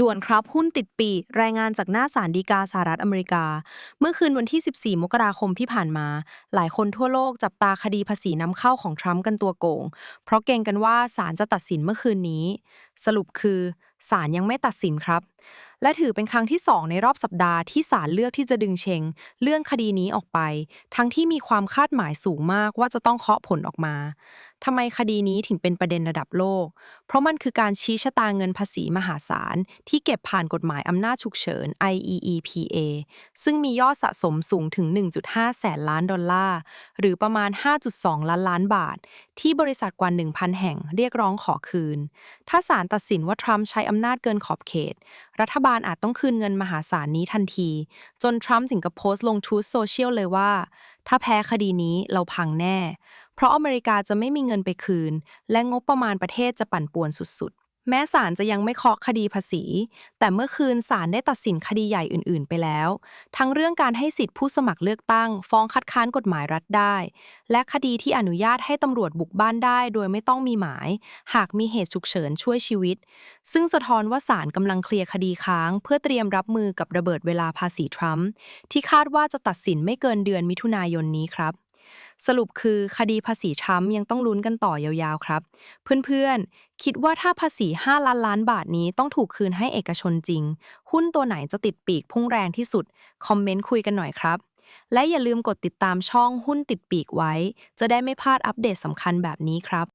ด่วนครับหุ้นติดปี รายงานจากหน้าสารดีกาสหรัฐอเมริกา เมื่อคืนวันที่ 14 มกราคมที่ผ่านมา หลายคนทั่วโลกจับตาคดีภาษีนำเข้าของทรัมป์กันตัวโกง เพราะเกรงกันว่าศาลจะตัดสินเมื่อคืนนี้ สรุปคือศาลยังไม่ตัดสินครับ และถือเป็นครั้งที่สองในรอบสัปดาห์ที่ศาลเลือกที่จะดึงเชง เลื่อนคดีนี้ออกไป ทั้งที่มีความคาดหมายสูงมากว่าจะต้องเคาะผลออกมาทำไมคดีนี้ถึงเป็นประเด็นระดับโลก เพราะมันคือการชี้ชะตาเงินภาษีมหาศาล ที่เก็บผ่านกฎหมายอำนาจฉุกเฉิน IEEPA ซึ่งมียอดสะสมสูงถึง 1.5 แสนล้านดอลลาร์ หรือประมาณ 5.2 ล้านล้านบาท ที่บริษัทกว่า 1,000 แห่งเรียกร้องขอคืน ถ้าศาลตัดสินว่าทรัมป์ใช้อำนาจเกินขอบเขตรัฐบาลอาจต้องคืนเงินมหาศาลนี้ทันที จนทรัมป์ถึงกับโพสต์ลงทูตโซเชียลเลยว่า ถ้าแพ้คดีนี้เราพังแน่ เพราะอเมริกาจะไม่มีเงินไปคืน และงบประมาณประเทศจะปั่นป่วนสุดๆ แม้ศาลจะยังไม่เคาะคดีภาษี แต่เมื่อคืนศาลได้ตัดสินคดีใหญ่อื่น ๆ ไปแล้ว ทั้งเรื่องการให้สิทธิผู้สมัครเลือกตั้ง ฟ้องคัดค้านกฎหมายรัฐได้ และคดีที่อนุญาตให้ตำรวจบุกบ้านได้ โดยไม่ต้องมีหมาย หากมีเหตุฉุกเฉินช่วยชีวิต ซึ่งสะท้อนว่าศาลกำลังเคลียร์คดีค้าง เพื่อเตรียมรับมือกับระเบิดเวลาภาษีทรัมป์ที่คาดว่าจะตัดสินไม่เกินเดือนมิถุนายนนี้ครับ สรุปคือคดีภาษีทรัมป์ยังต้องลุ้นกันต่อยาวๆครับ เพื่อนๆ คิดว่าถ้าภาษี 5 ล้านล้านบาทนี้ต้องถูกคืนให้เอกชนจริง หุ้นตัวไหนจะติดปีกพุ่งแรงที่สุด คอมเมนต์คุยกันหน่อยครับ และอย่าลืมกดติดตามช่องหุ้นติดปีกไว้ จะได้ไม่พลาดอัปเดตสำคัญแบบนี้ครับ